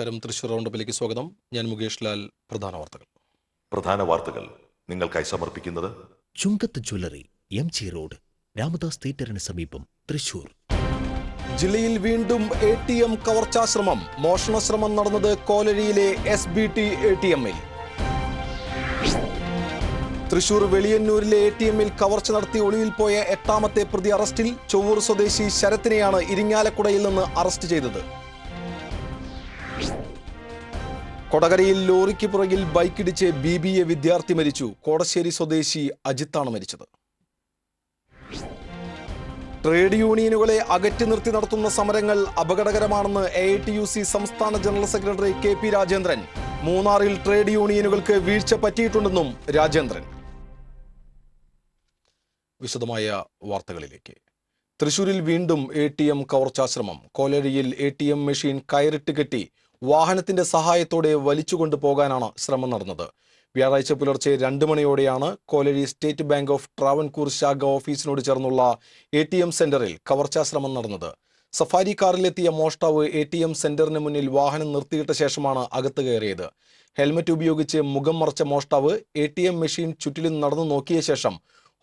നമസ്കാരം. തൃശൂർ റൗണ്ടപ്പിലേക്ക് സ്വാഗതം. ഞാൻ മുകേഷ് ലാൽ. പ്രധാന വാർത്തകൾ. പ്രധാന വാർത്തകൾ നിങ്ങൾക്കായി സമർപ്പിക്കുന്നത് Chungath jewellery M G road Ramadas തിയേറ്ററിന് സമീപം തൃശൂർ. ജില്ലയിൽ വീണ്ടും എ ടി എം കവർച്ചാശ്രമം. മോഷണശ്രമം നടന്നത് കോലഴിയിലെ S B T A T എമ്മിൽ. തൃശൂർ വെളിയന്നൂരിലെ എ ടി എമ്മിൽ കവർച്ച നടത്തി ഒളിവിൽ പോയ എട്ടാമത്തെ പ്രതി അറസ്റ്റിൽ ചൊവ്വൂർ സ്വദേശി ശരത്തിനെയാണ് ഇരിങ്ങാലക്കുടയിൽ നിന്ന് അറസ്റ്റ് ചെയ്തത്. കൊടകരയിൽ ലോറിക്ക് പുറകിൽ ബൈക്കിടിച്ച് ബി ബി എ വിദ്യാർത്ഥി മരിച്ചു. കോടശ്ശേരി സ്വദേശി അജിത്താണ് മരിച്ചത്. ട്രേഡ് യൂണിയനുകളെ അകറ്റി നിർത്തി നടത്തുന്ന സമരങ്ങൾ അപകടകരമാണെന്ന് എ ടി യു സി സംസ്ഥാന general secretary K P Rajendran. മൂന്നാറിൽ ട്രേഡ് യൂണിയനുകൾക്ക് വീഴ്ച പറ്റിയിട്ടുണ്ടെന്നും രാജേന്ദ്രൻ. വിശദമായ വാർത്തകളിലേക്ക്. തൃശൂരിൽ വീണ്ടും എ ടി എം കവർച്ചാശ്രമം. കോലഴിയിൽ എ ടി എം മെഷീൻ കയറിട്ട് കെട്ടി. വാഹനത്തിന്റെ സഹായത്തോടെ വലിച്ചുകൊണ്ടു പോകാനാണ് ശ്രമം നടന്നത്. വ്യാഴാഴ്ച പുലർച്ചെ രണ്ട് മണിയോടെയാണ് കോലഴി സ്റ്റേറ്റ് ബാങ്ക് ഓഫ് ട്രാവൻകൂർ ശാഖ ഓഫീസിനോട് ചേർന്നുള്ള എ ടി എം സെന്ററിൽ കവർച്ചാശ്രമം നടന്നത്. സഫാരി കാറിലെത്തിയ മോഷ്ടാവ് എ ടി എം സെന്ററിന് മുന്നിൽ വാഹനം നിർത്തിയിട്ട ശേഷമാണ് അകത്ത് കയറിയത്. ഹെൽമറ്റ് ഉപയോഗിച്ച് മുഖം മറച്ച മോഷ്ടാവ് എ ടി എം മെഷീൻ ചുറ്റിലും നടന്നു നോക്കിയ ശേഷം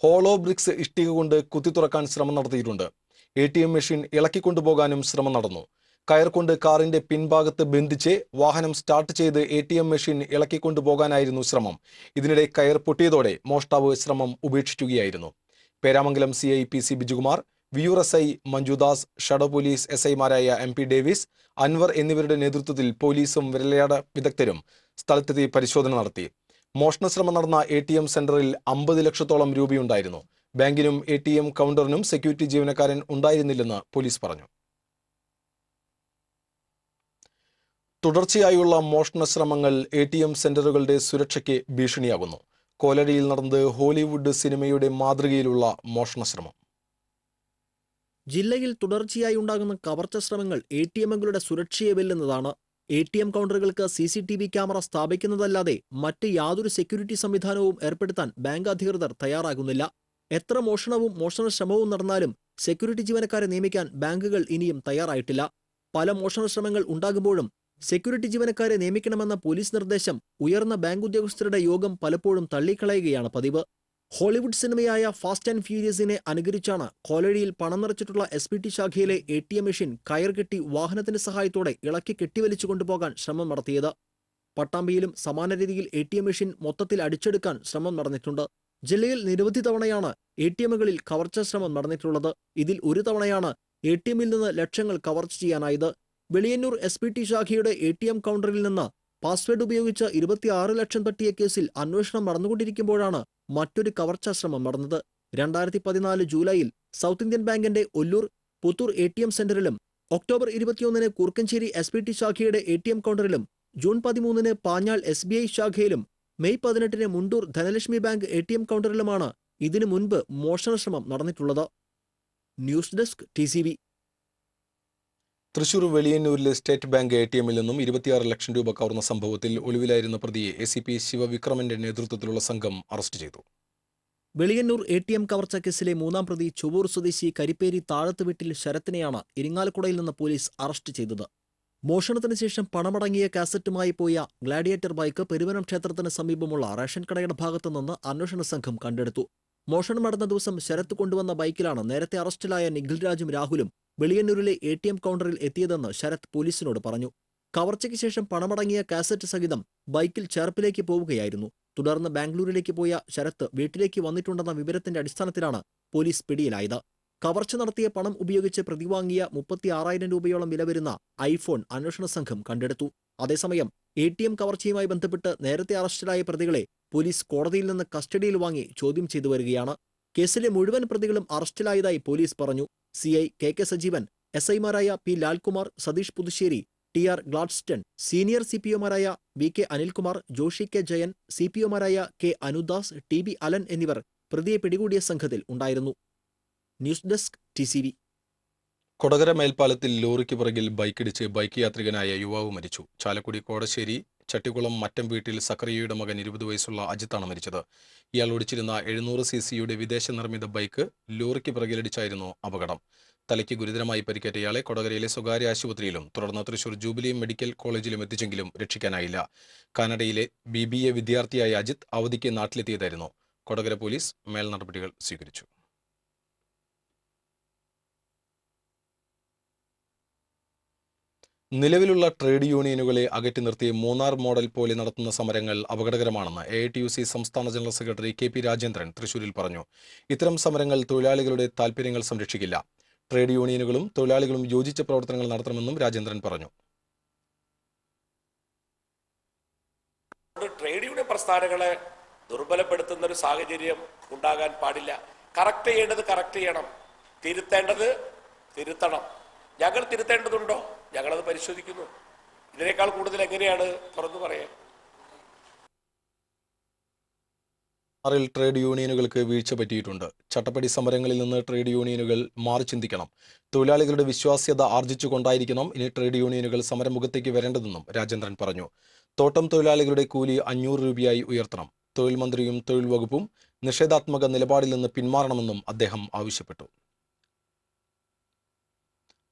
ഹോളോ ബ്രിക്സ് ഇഷ്ടിക കൊണ്ട് കുത്തി തുറക്കാൻ ശ്രമം നടത്തിയിട്ടുണ്ട്. എ ടി എം മെഷീൻ ഇളക്കിക്കൊണ്ടുപോകാനും ശ്രമം നടന്നു. കയർ കൊണ്ട് കാറിന്റെ പിൻഭാഗത്ത് ബന്ധിച്ച് വാഹനം സ്റ്റാർട്ട് ചെയ്ത് എ ടി എം മെഷീൻ ഇളക്കിക്കൊണ്ടുപോകാനായിരുന്നു ശ്രമം. ഇതിനിടെ കയർ പൊട്ടിയതോടെ മോഷ്ടാവ് ശ്രമം ഉപേക്ഷിക്കുകയായിരുന്നു. Peramangalam C I P C Bijukumar Viyyur S I Manjudas shadow police S ഐമാരായ എം പി ഡേവിസ് അൻവർ എന്നിവരുടെ നേതൃത്വത്തിൽ പോലീസും വിരലയാട വിദഗ്ധരും സ്ഥലത്തെത്തി പരിശോധന നടത്തി. മോഷണശ്രമം നടന്ന എ ടി എം സെന്ററിൽ അമ്പത് ലക്ഷത്തോളം രൂപയുണ്ടായിരുന്നു. ബാങ്കിനും എ ടി എം കൗണ്ടറിനും സെക്യൂരിറ്റി ജീവനക്കാരൻ ഉണ്ടായിരുന്നില്ലെന്ന് പോലീസ് പറഞ്ഞു. തുടർച്ചയായുള്ള മോഷണ ശ്രമങ്ങൾ എ ടി എം സെന്ററുകളുടെ സുരക്ഷയ്ക്ക് ഭീഷണിയാകുന്നു. കോലടിയിൽ നടന്നത് ഹോളിവുഡ് സിനിമയുടെ മാതൃകയിലുള്ള മോഷണ ശ്രമം ജില്ലയിൽ തുടർച്ചയായി ഉണ്ടാകുന്ന കവർച്ച ശ്രമങ്ങൾ എ ടി എമ്മുകളുടെ സുരക്ഷയെ വെല്ലുന്നതാണ്. A T M കൗണ്ടറുകൾക്ക് C C T V camera സ്ഥാപിക്കുന്നതല്ലാതെ മറ്റ് യാതൊരു സെക്യൂരിറ്റി സംവിധാനവും ഏർപ്പെടുത്താൻ ബാങ്ക് അധികൃതർ തയ്യാറാകുന്നില്ല. എത്ര മോഷണവും മോഷണ ശ്രമവും നടന്നാലും സെക്യൂരിറ്റി ജീവനക്കാരെ നിയമിക്കാൻ ബാങ്കുകൾ ഇനിയും തയ്യാറായിട്ടില്ല. പല മോഷണ ശ്രമങ്ങൾ ഉണ്ടാകുമ്പോഴും സെക്യൂരിറ്റി ജീവനക്കാരെ നിയമിക്കണമെന്ന പോലീസ് നിർദ്ദേശം ഉയർന്ന ബാങ്ക് ഉദ്യോഗസ്ഥരുടെ യോഗം പലപ്പോഴും തള്ളിക്കളയുകയാണ് പതിവ്. ഹോളിവുഡ് സിനിമയായ ഫാസ്റ്റ് ആൻഡ് ഫ്യൂരിയസിനെ അനുകരിച്ചാണ് കോലഴിയിൽ പണം നിറച്ചിട്ടുള്ള എസ് പി ടി ശാഖയിലെ എ ടി എം മെഷീൻ കയർ കെട്ടി വാഹനത്തിന്റെ സഹായത്തോടെ ഇളക്കി കെട്ടിവലിച്ചു കൊണ്ടുപോകാൻ ശ്രമം നടത്തിയത്. പട്ടാമ്പിയിലും സമാന രീതിയിൽ എ ടി എം മെഷീൻ മൊത്തത്തിൽ അടിച്ചെടുക്കാൻ ശ്രമം നടന്നിട്ടുണ്ട്. ജില്ലയിൽ നിരവധി തവണയാണ് എ ടി എമ്മുകളിൽ കവർച്ചാ ശ്രമം നടന്നിട്ടുള്ളത്. ഇതിൽ ഒരു തവണയാണ് എ ടി എമ്മിൽ നിന്ന് ലക്ഷങ്ങൾ കവർച്ച ചെയ്യാനായത്. വെളിയന്നൂർ എസ് പി ടി ശാഖയുടെ എ ടി എം കൗണ്ടറിൽ നിന്ന് പാസ്വേഡ് ഉപയോഗിച്ച് ഇരുപത്തിയാറ് ലക്ഷം തട്ടിയ കേസിൽ അന്വേഷണം നടന്നുകൊണ്ടിരിക്കുമ്പോഴാണ് മറ്റൊരു കവർച്ചാ ശ്രമം നടന്നത്. രണ്ടായിരത്തി പതിനാല് ജൂലൈയിൽ സൗത്ത് ഇന്ത്യൻ ബാങ്കിന്റെ Ollur Puthur A T M സെന്ററിലും October ഇരുപത്തിയൊന്നിന് കൂർക്കഞ്ചേരി എസ് പി ടി ശാഖയുടെ എ ടി എം കൗണ്ടറിലും ജൂൺ പതിമൂന്നിന് പാഞ്ഞാൾ എസ് ബി ഐ ശാഖയിലും മെയ് പതിനെട്ടിന് Mundur Dhanalakshmi bank A T M കൗണ്ടറിലുമാണ് ഇതിനു മുൻപ് മോഷണശ്രമം നടന്നിട്ടുള്ളത്. ന്യൂസ് ഡെസ്ക് ടി തൃശൂർ വെളിയന്നൂരിലെ സ്റ്റേറ്റ് ബാങ്ക് എ ടി എമ്മിൽ നിന്നും ഇരുപത്തിയാറ് ലക്ഷം രൂപ കവർന്ന സംഭവത്തിൽ ഒളിവിലായിരുന്ന പ്രതിയെ എ സി പി ശിവവിക്രമന്റെ നേതൃത്വത്തിലുള്ള സംഘം അറസ്റ്റ് ചെയ്തു. വെളിയന്നൂർ എ ടി എം കവർച്ച കേസിലെ മൂന്നാം പ്രതി ചുവൂർ സ്വദേശി കരിപ്പേരി താഴത്ത് വീട്ടിൽ ശരത്തിനെയാണ് ഇരിങ്ങാലക്കുടയിൽ നിന്ന് പോലീസ് അറസ്റ്റ് ചെയ്തത്. മോഷണത്തിന് ശേഷം പണമടങ്ങിയ കാസറ്റുമായി പോയ ഗ്ലാഡിയേറ്റർ ബൈക്ക് പെരുവനം ക്ഷേത്രത്തിന് സമീപമുള്ള റേഷൻ കടയുടെ ഭാഗത്തു നിന്ന് അന്വേഷണ സംഘം കണ്ടെടുത്തു. മോഷണം നടന്ന ദിവസം ശരത്ത് കൊണ്ടുവന്ന ബൈക്കിലാണ് നേരത്തെ അറസ്റ്റിലായ നിഖിൽ രാജും രാഹുലും വെളിയന്നൂരിലെ എ ടി എം കൗണ്ടറിൽ എത്തിയതെന്ന് ശരത് പോലീസിനോട് പറഞ്ഞു. കവർച്ചയ്ക്ക് ശേഷം പണമടങ്ങിയ കാസറ്റ് സഹിതം ബൈക്കിൽ ചേർപ്പിലേക്ക് പോവുകയായിരുന്നു. തുടർന്ന് ബാംഗ്ലൂരിലേക്ക് പോയ ശരത്ത് വീട്ടിലേക്ക് വന്നിട്ടുണ്ടെന്ന വിവരത്തിന്റെ അടിസ്ഥാനത്തിലാണ് പോലീസ് പിടിയിലായത്. കവർച്ച നടത്തിയ പണം ഉപയോഗിച്ച് പ്രതിവാങ്ങിയ മുപ്പത്തി ആറായിരം രൂപയോളം വില വരുന്ന ഐഫോൺ അന്വേഷണ സംഘം കണ്ടെടുത്തു. അതേസമയം എ ടി എം കവർച്ചയുമായി ബന്ധപ്പെട്ട് നേരത്തെ അറസ്റ്റിലായ പ്രതികളെ പോലീസ് കോടതിയിൽ നിന്ന് കസ്റ്റഡിയിൽ വാങ്ങി ചോദ്യം ചെയ്തു വരികയാണ്. കേസിലെ മുഴുവൻ പ്രതികളും അറസ്റ്റിലായതായി പോലീസ് പറഞ്ഞു. C I K K Sajeevan S ഐമാരായ P Lalkumar Satheesh Puthussery T R Gladstone senior C P ഒമാരായ V K Anilkumar Joshi K Jayan C P ഒമാരായ K Anudas T B Alan എന്നിവർ പ്രതിയെ പിടികൂടിയ സംഘത്തിൽ ഉണ്ടായിരുന്നു. News desk T C V. Kodakara മേൽപ്പാലത്തിൽ ലോറിക്ക് പുറകിൽ ബൈക്കിടിച്ച് bike യാത്രികനായ യുവാവ് മരിച്ചു. ചാലക്കുടി കോടശ്ശേരി ചട്ടിക്കുളം മറ്റം വീട്ടിൽ സക്കറിയയുടെ മകൻ ഇരുപത് വയസ്സുള്ള അജിത്താണ് മരിച്ചത്. ഇയാൾ ഓടിച്ചിരുന്ന എഴുന്നൂറ് സി സിയുടെ വിദേശ നിർമ്മിത ബൈക്ക് ലോറിക്ക് പിറകിലടിച്ചായിരുന്നു അപകടം. തലയ്ക്ക് ഗുരുതരമായി പരിക്കേറ്റ ഇയാളെ കൊടകരയിലെ സ്വകാര്യ ആശുപത്രിയിലും തുടർന്ന് തൃശൂർ ജൂബിലി മെഡിക്കൽ കോളേജിലും എത്തിച്ചെങ്കിലും രക്ഷിക്കാനായില്ല. കാനഡയിലെ ബി ബി എ വിദ്യാർത്ഥിയായ അജിത് അവധിക്ക് നാട്ടിലെത്തിയതായിരുന്നു. കൊടകര പോലീസ് മേൽനടപടികൾ സ്വീകരിച്ചു. നിലവിലുള്ള ട്രേഡ് യൂണിയനുകളെ അകറ്റി നിർത്തി മൂന്നാർ മോഡൽ പോലെ നടത്തുന്ന സമരങ്ങൾ അപകടകരമാണെന്ന് എ ടി യു സി സംസ്ഥാന general secretary K P Rajendran തൃശൂരിൽ പറഞ്ഞു. ഇത്തരം സമരങ്ങൾ തൊഴിലാളികളുടെ താൽപ്പര്യങ്ങൾ സംരക്ഷിക്കില്ല. ട്രേഡ് യൂണിയനുകളും തൊഴിലാളികളും യോജിച്ച പ്രവർത്തനങ്ങൾ നടത്തണമെന്നും രാജേന്ദ്രൻ പറഞ്ഞു. ട്രേഡ് യൂണിയൻ പ്രസ്ഥാനങ്ങളെ ദുർബലപ്പെടുത്തുന്ന ഒരു സാഹചര്യം ഉണ്ടാകാൻ പാടില്ല. കറക്റ്റ് ചെയ്യേണ്ടത് കറക്റ്റ് ചെയ്യണം. തിരുത്തേണ്ടത് തിരുത്തണം. ഞങ്ങൾ തിരുത്തേണ്ടതുണ്ടോ? ഞങ്ങളത് പരിശോധിക്കുന്നു. ഇതിനേക്കാൾ കൂടുതൽ എങ്ങനെയാണ് തുറന്നു പറയാൻ? ആറിൽ ട്രേഡ് യൂണിയനുകൾക്ക് വീഴ്ച പറ്റിയിട്ടുണ്ട്. ചട്ടപ്പടി സമരങ്ങളിൽ നിന്ന് ട്രേഡ് യൂണിയനുകൾ മാറി ചിന്തിക്കണം. തൊഴിലാളികളുടെ വിശ്വാസ്യത ആർജിച്ചുകൊണ്ടായിരിക്കണം ഇനി ട്രേഡ് യൂണിയനുകൾ സമരമുഖത്തേക്ക് വരേണ്ടതെന്നും രാജേന്ദ്രൻ പറഞ്ഞു. തോട്ടം തൊഴിലാളികളുടെ കൂലി അഞ്ഞൂറ് രൂപയായി ഉയർത്തണം. തൊഴിൽ മന്ത്രിയും തൊഴിൽ വകുപ്പും നിഷേധാത്മക നിലപാടിൽ നിന്ന് പിന്മാറണമെന്നും അദ്ദേഹം ആവശ്യപ്പെട്ടു.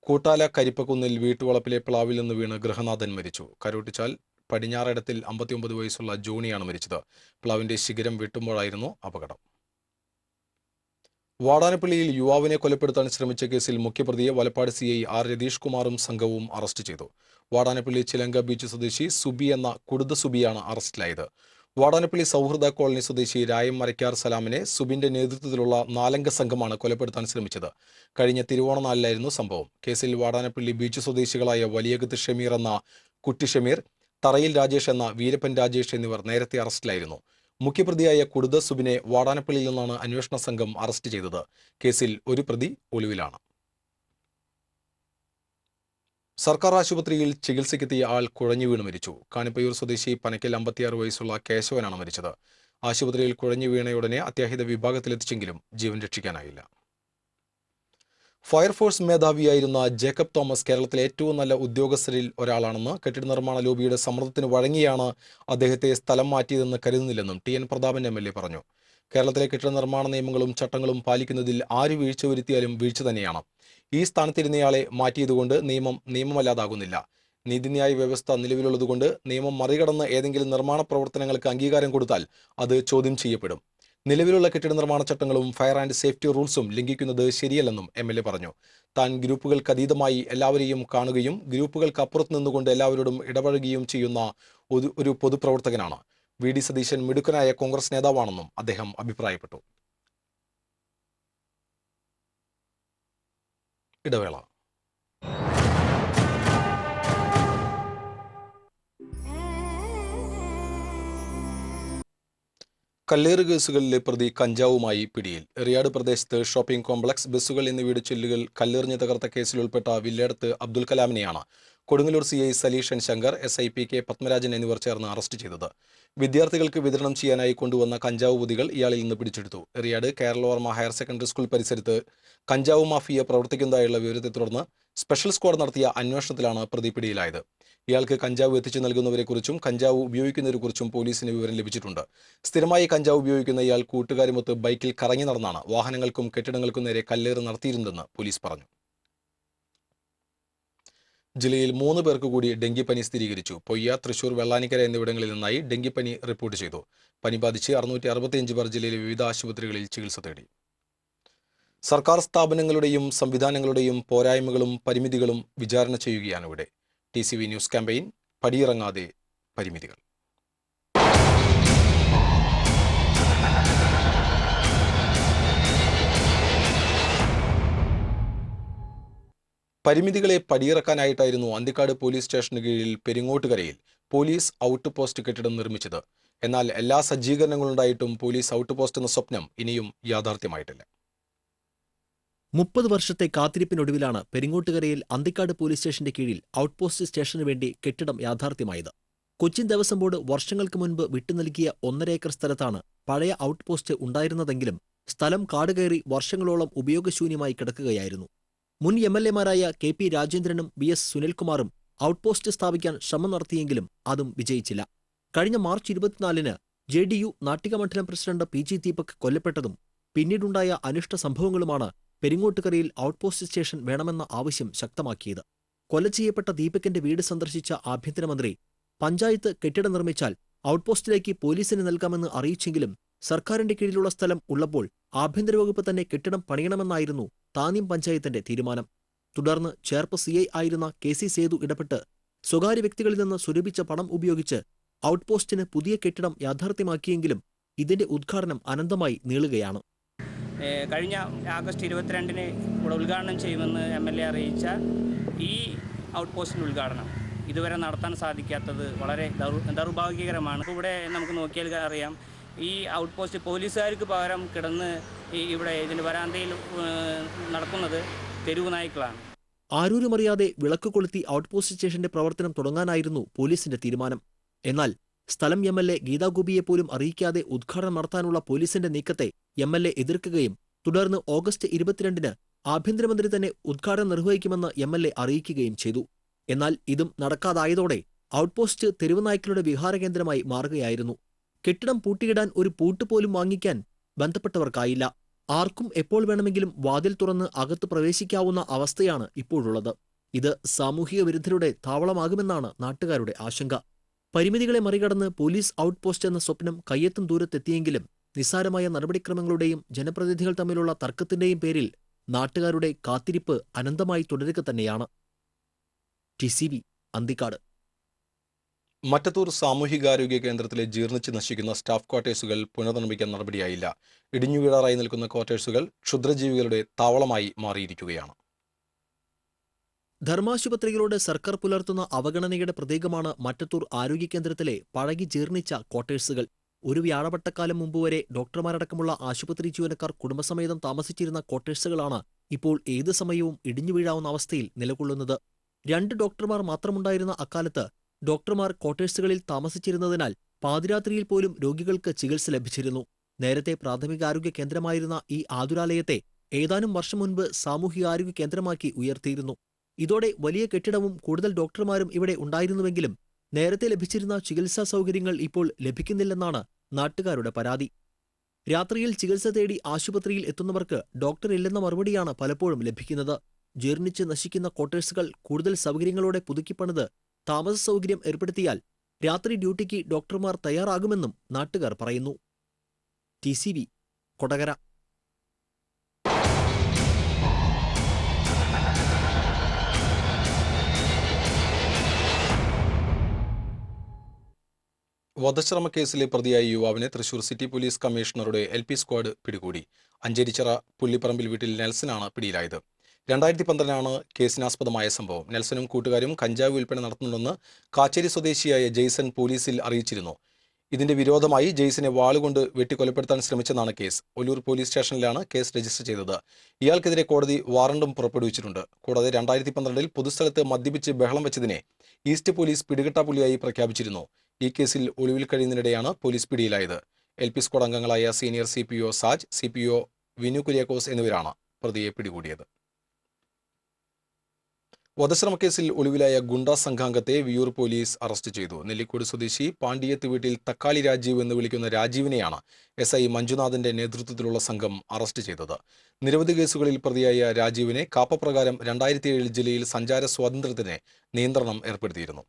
കൂട്ടാല കരിപ്പക്കുന്നിൽ വീട്ടുവളപ്പിലെ പ്ലാവിൽ നിന്ന് വീണ് ഗൃഹനാഥൻ മരിച്ചു. കരോട്ടിച്ചാൽ പടിഞ്ഞാറിടത്തിൽ അമ്പത്തിയൊമ്പത് വയസ്സുള്ള ജോണിയാണ് മരിച്ചത്. പ്ലാവിന്റെ ശിഖരം വെട്ടുമ്പോഴായിരുന്നു അപകടം. വാടാനപ്പള്ളിയിൽ യുവാവിനെ കൊലപ്പെടുത്താൻ ശ്രമിച്ച കേസിൽ മുഖ്യപ്രതിയെ Valappad C I R Ratheesh കുമാറും സംഘവും അറസ്റ്റ് ചെയ്തു. വാടാനപ്പള്ളി ചിലങ്ക ബീച്ച് സ്വദേശി സുബി എന്ന കുടുത സുബിയാണ് അറസ്റ്റിലായത്. വാടാനപ്പള്ളി സൗഹൃദ കോളനി സ്വദേശി രായം മരക്കാർ സലാമിനെ സുബിന്റെ നേതൃത്വത്തിലുള്ള നാലംഗ സംഘമാണ് കൊലപ്പെടുത്താൻ ശ്രമിച്ചത്. കഴിഞ്ഞ തിരുവോണ തിരുവോണനാളിലായിരുന്നു സംഭവം. കേസിൽ വാടാനപ്പള്ളി ബീച്ച് സ്വദേശികളായ വലിയകത്ത് ഷമീർ എന്ന കുട്ടി ഷമീർ തറയിൽ രാജേഷ് എന്ന വീരപ്പൻ രാജേഷ് എന്നിവർ നേരത്തെ അറസ്റ്റിലായിരുന്നു. മുഖ്യപ്രതിയായ കുടുത സുബിനെ വാടാനപ്പള്ളിയിൽ നിന്നാണ് അന്വേഷണ സംഘം അറസ്റ്റ് ചെയ്തത്. കേസിൽ ഒരു പ്രതി ഒളിവിലാണ്. സർക്കാർ ആശുപത്രിയിൽ ചികിത്സയ്ക്കെത്തിയ ആൾ കുഴഞ്ഞു വീണ് മരിച്ചു. കാണിപ്പയൂർ സ്വദേശി പനക്കൽ അമ്പത്തിയാറ് വയസ്സുള്ള കേശവനാണ് മരിച്ചത്. ആശുപത്രിയിൽ കുഴഞ്ഞു വീണയുടനെ അത്യാഹിത വിഭാഗത്തിലെത്തിച്ചെങ്കിലും ജീവൻ രക്ഷിക്കാനായില്ല. ഫയർഫോഴ്സ് മേധാവിയായിരുന്ന ജേക്കബ് തോമസ് കേരളത്തിലെ ഏറ്റവും നല്ല ഉദ്യോഗസ്ഥരിൽ ഒരാളാണെന്ന് കെട്ടിട നിർമ്മാണ ലോബിയുടെ സമ്മർദ്ദത്തിന് വഴങ്ങിയാണ് അദ്ദേഹത്തെ സ്ഥലം മാറ്റിയതെന്ന് കരുതുന്നില്ലെന്നും T N Prathapan M L A പറഞ്ഞു. കേരളത്തിലെ കെട്ടിട നിർമ്മാണ നിയമങ്ങളും ചട്ടങ്ങളും പാലിക്കുന്നതിൽ ആര് വീഴ്ച വരുത്തിയാലും വീഴ്ച തന്നെയാണ്. ഈ സ്ഥാനത്തിരുന്നയാളെ മാറ്റിയതുകൊണ്ട് നിയമം നിയമമല്ലാതാകുന്നില്ല. നീതിന്യായ വ്യവസ്ഥ നിലവിലുള്ളതുകൊണ്ട് നിയമം മറികടന്ന് ഏതെങ്കിലും നിർമ്മാണ പ്രവർത്തനങ്ങൾക്ക് അംഗീകാരം കൊടുത്താൽ അത് ചോദ്യം ചെയ്യപ്പെടും. നിലവിലുള്ള കെട്ടിട നിർമ്മാണ ചട്ടങ്ങളും ഫയർ ആൻഡ് സേഫ്റ്റി റൂൾസും ലംഘിക്കുന്നത് ശരിയല്ലെന്നും എം എൽ എ പറഞ്ഞു. താൻ ഗ്രൂപ്പുകൾക്ക് അതീതമായി എല്ലാവരെയും കാണുകയും ഗ്രൂപ്പുകൾക്ക് അപ്പുറത്ത് നിന്നുകൊണ്ട് എല്ലാവരോടും ഇടപഴകുകയും ചെയ്യുന്ന ഒരു പൊതുപ്രവർത്തകനാണ്. വി ഡി സതീശൻ മിടുക്കനായ കോൺഗ്രസ് നേതാവാണെന്നും അദ്ദേഹം അഭിപ്രായപ്പെട്ടു. ഇടവേള. കല്ലേറ് കേസുകളിലെ പ്രതി കഞ്ചാവുമായി പിടിയിൽ. എറിയാട് പ്രദേശത്ത് ഷോപ്പിംഗ് കോംപ്ലക്സ് ബസ്സുകൾ എന്നിവയുടെ ചില്ലുകൾ കല്ലെറിഞ്ഞ് തകർത്ത കേസിൽ ഉൾപ്പെട്ട വില്ലേടത്ത് Abdul കലാമിനെയാണ് Kodungallur C I Saleeshan Shankar S I P K Padmarajan എന്നിവർ ചേർന്ന് അറസ്റ്റ് ചെയ്തത്. വിദ്യാർത്ഥികൾക്ക് വിതരണം ചെയ്യാനായി കൊണ്ടുവന്ന കഞ്ചാവ് പൊതികൾ ഇയാളിൽ നിന്ന് പിടിച്ചെടുത്തു. Eriyad Keralavarma higher secondary school പരിസരത്ത് കഞ്ചാവ് മാഫിയ പ്രവർത്തിക്കുന്നതായുള്ള വിവരത്തെ തുടർന്ന് സ്പെഷ്യൽ സ്ക്വാഡ് നടത്തിയ അന്വേഷണത്തിലാണ് പ്രതി പിടിയിലായത്. ഇയാൾക്ക് കഞ്ചാവ് എത്തിച്ചു നൽകുന്നവരെക്കുറിച്ചും കഞ്ചാവ് ഉപയോഗിക്കുന്നവരെക്കുറിച്ചും പോലീസിന് വിവരം ലഭിച്ചിട്ടുണ്ട്. സ്ഥിരമായി കഞ്ചാവ് ഉപയോഗിക്കുന്ന ഇയാൾ കൂട്ടുകാരുമൊത്ത് ബൈക്കിൽ കറങ്ങി നടന്നാണ് വാഹനങ്ങൾക്കും കെട്ടിടങ്ങൾക്കും നേരെ കല്ലേറ് നടത്തിയിരുന്നതെന്ന് പോലീസ് പറഞ്ഞു. ജില്ലയിൽ മൂന്ന് പേർക്ക് കൂടി ഡെങ്കിപ്പനി സ്ഥിരീകരിച്ചു. പൊയ്യ തൃശൂർ വെള്ളാനിക്കര എന്നിവിടങ്ങളിൽ നിന്നായി ഡെങ്കിപ്പനി റിപ്പോർട്ട് ചെയ്തു. പനി ബാധിച്ച് അറുന്നൂറ്റി അറുപത്തിയഞ്ച് പേർ ജില്ലയിലെ വിവിധ ആശുപത്രികളിൽ ചികിത്സ തേടി. സർക്കാർ സ്ഥാപനങ്ങളുടെയും സംവിധാനങ്ങളുടെയും പോരായ്മകളും പരിമിതികളും വിചാരണ ചെയ്യുകയാണ് ഇവിടെ. ടി ന്യൂസ് ക്യാമ്പയിൻ പടിയിറങ്ങാതെ പരിമിതികൾ. പരിമിതികളെ പടിയിറക്കാനായിട്ടായിരുന്നു അന്തിക്കാട് പോലീസ് സ്റ്റേഷന് കീഴിൽ പെരിങ്ങോട്ടുകരയിൽ പോലീസ് ഔട്ട് പോസ്റ്റ് കെട്ടിടം നിർമ്മിച്ചത്. എന്നാൽ എല്ലാ സജ്ജീകരണങ്ങളുണ്ടായിട്ടും പോലീസ് ഔട്ട് പോസ്റ്റ് എന്ന സ്വപ്നം ഇനിയും യാഥാർത്ഥ്യമായിട്ടില്ല. മുപ്പത് വർഷത്തെ കാത്തിരിപ്പിനൊടുവിലാണ് പെരിങ്ങോട്ടുകരയിൽ അന്തിക്കാട് പോലീസ് സ്റ്റേഷന്റെ കീഴിൽ ഔട്ട് പോസ്റ്റ് സ്റ്റേഷന് വേണ്ടി കെട്ടിടം യാഥാർത്ഥ്യമായത്. കൊച്ചിൻ ദേവസ്വം ബോർഡ് വർഷങ്ങൾക്ക് മുൻപ് വിട്ടുനൽകിയ ഒന്നര ഏക്കർ സ്ഥലത്താണ് പഴയ ഔട്ട് പോസ്റ്റ് ഉണ്ടായിരുന്നതെങ്കിലും സ്ഥലം കാടുകയറി വർഷങ്ങളോളം ഉപയോഗശൂന്യമായി കിടക്കുകയായിരുന്നു. മുൻ എം എൽ എമാരായ കെ പി രാജേന്ദ്രനും ബി എസ് സുനിൽകുമാറും ഔട്ട്പോസ്റ്റ് സ്ഥാപിക്കാൻ ശ്രമം നടത്തിയെങ്കിലും അതും വിജയിച്ചില്ല. കഴിഞ്ഞ മാർച്ച് ഇരുപത്തിനാലിന് ജെ ഡി യു നാട്ടിക മണ്ഡലം പ്രസിഡന്റ് പി ജി ദീപക് കൊല്ലപ്പെട്ടതും പിന്നീടുണ്ടായ അനിഷ്ട സംഭവങ്ങളുമാണ് പെരിങ്ങോട്ടുകരയിൽ ഔട്ട്പോസ്റ്റ് സ്റ്റേഷൻ വേണമെന്ന ആവശ്യം ശക്തമാക്കിയത്. കൊല ചെയ്യപ്പെട്ട ദീപകിന്റെ വീട് സന്ദർശിച്ച ആഭ്യന്തരമന്ത്രി പഞ്ചായത്ത് കെട്ടിടം നിർമ്മിച്ചാൽ ഔട്ട്പോസ്റ്റിലേക്ക് പോലീസിന് നൽകാമെന്ന് അറിയിച്ചെങ്കിലും സർക്കാരിന്റെ കീഴിലുള്ള സ്ഥലം ഉള്ളപ്പോൾ ആഭ്യന്തര വകുപ്പ് തന്നെ കെട്ടിടം പണിയണമെന്നായിരുന്നു താന്യം പഞ്ചായത്തിന്റെ തീരുമാനം. തുടർന്ന് ചേർപ്പ് സി ഐ ആയിരുന്ന കെ സി സേതു ഇടപെട്ട് സ്വകാര്യ വ്യക്തികളിൽ നിന്ന് സ്വരൂപിച്ച പണം ഉപയോഗിച്ച് ഔട്ട്പോസ്റ്റിന് പുതിയ കെട്ടിടം യാഥാർത്ഥ്യമാക്കിയെങ്കിലും ഇതിന്റെ ഉദ്ഘാടനം അനന്തമായി നീളുകയാണ്. കഴിഞ്ഞ ആഗസ്റ്റ് ഇരുപത്തിരണ്ടിന് ഇവിടെ ഉദ്ഘാടനം ചെയ്യുമെന്ന് എം എൽ എ അറിയിച്ച ഈ ഔട്ട് പോസ്റ്റിന്റെ ഉദ്ഘാടനം ഇതുവരെ നടത്താൻ സാധിക്കാത്തത് വളരെ ദൗർ ദൗർഭാഗ്യകരമാണ്. ഇവിടെ നമുക്ക് നോക്കിയാൽ അറിയാം ഈ ഔട്ട് പോസ്റ്റ് പോലീസുകാർക്ക് പകരം കിടന്ന് ഇവിടെ ഇതിന്റെ വരാന്തയിൽ നടക്കുന്നത് തെരുവ് നായ്ക്കളാണ്. ആരൂരുമറിയാതെ വിളക്ക് കൊളുത്തി ഔട്ട് പോസ്റ്റ് സ്റ്റേഷന്റെ പ്രവർത്തനം തുടങ്ങാനായിരുന്നു പോലീസിന്റെ തീരുമാനം. എന്നാൽ സ്ഥലം എം എൽ എ ഗീതാഗോപിയെ പോലും അറിയിക്കാതെ ഉദ്ഘാടനം നടത്താനുള്ള പോലീസിന്റെ നീക്കത്തെ എം എൽ എ എതിർക്കുകയും തുടർന്ന് ഓഗസ്റ്റ് ഇരുപത്തിരണ്ടിന് ആഭ്യന്തരമന്ത്രി തന്നെ ഉദ്ഘാടനം നിർവഹിക്കുമെന്ന് എം എൽ എ അറിയിക്കുകയും ചെയ്തു. എന്നാൽ ഇതും നടക്കാതായതോടെ ഔട്ട്പോസ്റ്റ് തെരുവുനായ്ക്കളുടെ വിഹാരകേന്ദ്രമായി മാറുകയായിരുന്നു. കെട്ടിടം പൂട്ടിയിടാൻ ഒരു പൂട്ട് പോലും വാങ്ങിക്കാൻ ബന്ധപ്പെട്ടവർക്കായില്ല. ആർക്കും എപ്പോൾ വേണമെങ്കിലും വാതിൽ തുറന്ന് അകത്ത് പ്രവേശിക്കാവുന്ന അവസ്ഥയാണ് ഇപ്പോഴുള്ളത്. ഇത് സാമൂഹിക വിരുദ്ധരുടെ താവളമാകുമെന്നാണ് നാട്ടുകാരുടെ ആശങ്ക. പരിമിതികളെ മറികടന്ന് പോലീസ് ഔട്ട് പോസ്റ്റ് എന്ന സ്വപ്നം കയ്യെത്തും ദൂരത്തെത്തിയെങ്കിലും നിസ്സാരമായ നടപടിക്രമങ്ങളുടെയും ജനപ്രതിനിധികൾ തമ്മിലുള്ള തർക്കത്തിന്റെയും പേരിൽ നാട്ടുകാരുടെ കാത്തിരിപ്പ് അനന്തമായി തുടരുക തന്നെയാണ്. T C B Anthikkad. Mattathur സാമൂഹികാരോഗ്യ കേന്ദ്രത്തിലെ ജീർണിച്ച് നശിക്കുന്ന സ്റ്റാഫ് ക്വാർട്ടേഴ്സുകൾ പുനർനിർമ്മിക്കാൻ നടപടിയായില്ല. ഇടിഞ്ഞു വീഴാറായി നിൽക്കുന്ന ക്വാർട്ടേഴ്സുകൾ ക്ഷുദ്രജീവികളുടെ താവളമായി മാറിയിരിക്കുകയാണ്. ധർമാശുപത്രികളോട് സർക്കാർ പുലർത്തുന്ന അവഗണനയുടെ പ്രതീകമാണ് മറ്റത്തൂർ ആരോഗ്യ കേന്ദ്രത്തിലെ പഴകി ജീർണിച്ച ക്വാർട്ടേഴ്സുകൾ. ഒരു വ്യാഴവട്ടക്കാലം മുമ്പ് വരെ ഡോക്ടർമാരടക്കമുള്ള ആശുപത്രി ജീവനക്കാർ കുടുംബസമേതം താമസിച്ചിരുന്ന ക്വാർട്ടേഴ്സുകളാണ് ഇപ്പോൾ ഏത് സമയവും ഇടിഞ്ഞു വീഴാവുന്ന അവസ്ഥയിൽ നിലകൊള്ളുന്നത്. രണ്ട് ഡോക്ടർമാർ മാത്രമുണ്ടായിരുന്ന അക്കാലത്ത് ഡോക്ടർമാർ ക്വാർട്ടേഴ്സുകളിൽ താമസിച്ചിരുന്നതിനാൽ പാതിരാത്രിയിൽ പോലും രോഗികൾക്ക് ചികിത്സ ലഭിച്ചിരുന്നു. നേരത്തെ പ്രാഥമികാരോഗ്യ കേന്ദ്രമായിരുന്ന ഈ ആതുരാലയത്തെ ഏതാനും വർഷം മുൻപ് സാമൂഹികാരോഗ്യ കേന്ദ്രമാക്കി ഉയർത്തിയിരുന്നു. ഇതോടെ വലിയ കെട്ടിടവും കൂടുതൽ ഡോക്ടർമാരും ഇവിടെ ഉണ്ടായിരുന്നുവെങ്കിലും നേരത്തെ ലഭിച്ചിരുന്ന ചികിത്സാ സൗകര്യങ്ങൾ ഇപ്പോൾ ലഭിക്കുന്നില്ലെന്നാണ് നാട്ടുകാരുടെ പരാതി. രാത്രിയിൽ ചികിത്സ തേടി ആശുപത്രിയിൽ എത്തുന്നവർക്ക് ഡോക്ടർ ഇല്ലെന്ന മറുപടിയാണ് പലപ്പോഴും ലഭിക്കുന്നത്. ജീർണിച്ച് നശിക്കുന്ന ക്വാർട്ടേഴ്സുകൾ കൂടുതൽ സൗകര്യങ്ങളോടെ പുതുക്കിപ്പണിത് താമസ സൗകര്യം ഏർപ്പെടുത്തിയാൽ രാത്രി ഡ്യൂട്ടിക്ക് ഡോക്ടർമാർ തയ്യാറാകുമെന്നും നാട്ടുകാർ പറയുന്നു. T C V Kodakara. വധശ്രമ കേസിലെ പ്രതിയായ യുവാവിനെ തൃശൂർ സിറ്റി പോലീസ് കമ്മീഷണറുടെ എൽ പി സ്ക്വാഡ് പിടികൂടി. അഞ്ചേരിച്ചിറ പുള്ളിപ്പറമ്പിൽ വീട്ടിൽ നെൽസനാണ് പിടിയിലായത്. രണ്ടായിരത്തി പന്ത്രണ്ടാണ് കേസിനാസ്പദമായ സംഭവം. നെൽസനും കൂട്ടുകാരും കഞ്ചാവ് വിൽപ്പന നടത്തുന്നുണ്ടെന്ന് കാച്ചേരി സ്വദേശിയായ ജെയ്സൺ പോലീസിൽ അറിയിച്ചിരുന്നു. ഇതിന്റെ വിരോധമായി ജെയ്സിനെ വാളുകൊണ്ട് വെട്ടിക്കൊലപ്പെടുത്താൻ ശ്രമിച്ചെന്നാണ് കേസ്. ഒല്ലൂർ പോലീസ് സ്റ്റേഷനിലാണ് കേസ് രജിസ്റ്റർ ചെയ്തത്. ഇയാൾക്കെതിരെ കോടതി വാറണ്ടും പുറപ്പെടുവിച്ചിട്ടുണ്ട്. കൂടാതെ രണ്ടായിരത്തി പന്ത്രണ്ടിൽ പൊതുസ്ഥലത്ത് മദ്യപിച്ച് ബഹളം വെച്ചതിനെ ഈസ്റ്റ് പോലീസ് പിടികിട്ടാപ്പുള്ളിയായി പ്രഖ്യാപിച്ചിരുന്നു. ഈ കേസിൽ ഒളിവിൽ കഴിയുന്നതിനിടെയാണ് പോലീസ് പിടിയിലായത്. എൽ പി സ്ക്വാഡ് അംഗങ്ങളായ senior C P O Saj C P O Vinu Kuriakose എന്നിവരാണ് പ്രതിയെ പിടികൂടിയത്. വധശ്രമക്കേസിൽ ഒളിവിലായ ഗുണ്ടാ സംഘാംഗത്തെ വിയൂർ പോലീസ് അറസ്റ്റ് ചെയ്തു. നെല്ലിക്കോട് സ്വദേശി പാണ്ഡിയത്ത് വീട്ടിൽ തക്കാളി രാജീവ് എന്ന് വിളിക്കുന്ന രാജീവിനെയാണ് എസ് ഐ മഞ്ജുനാഥിന്റെ നേതൃത്വത്തിലുള്ള സംഘം അറസ്റ്റ് ചെയ്തത്. നിരവധി കേസുകളിൽ പ്രതിയായ രാജീവിനെ കാപ്പപ്രകാരം രണ്ടായിരത്തി ഏഴിൽ ജില്ലയിൽ സഞ്ചാര സ്വാതന്ത്ര്യത്തിന് നിയന്ത്രണം ഏർപ്പെടുത്തിയിരുന്നു.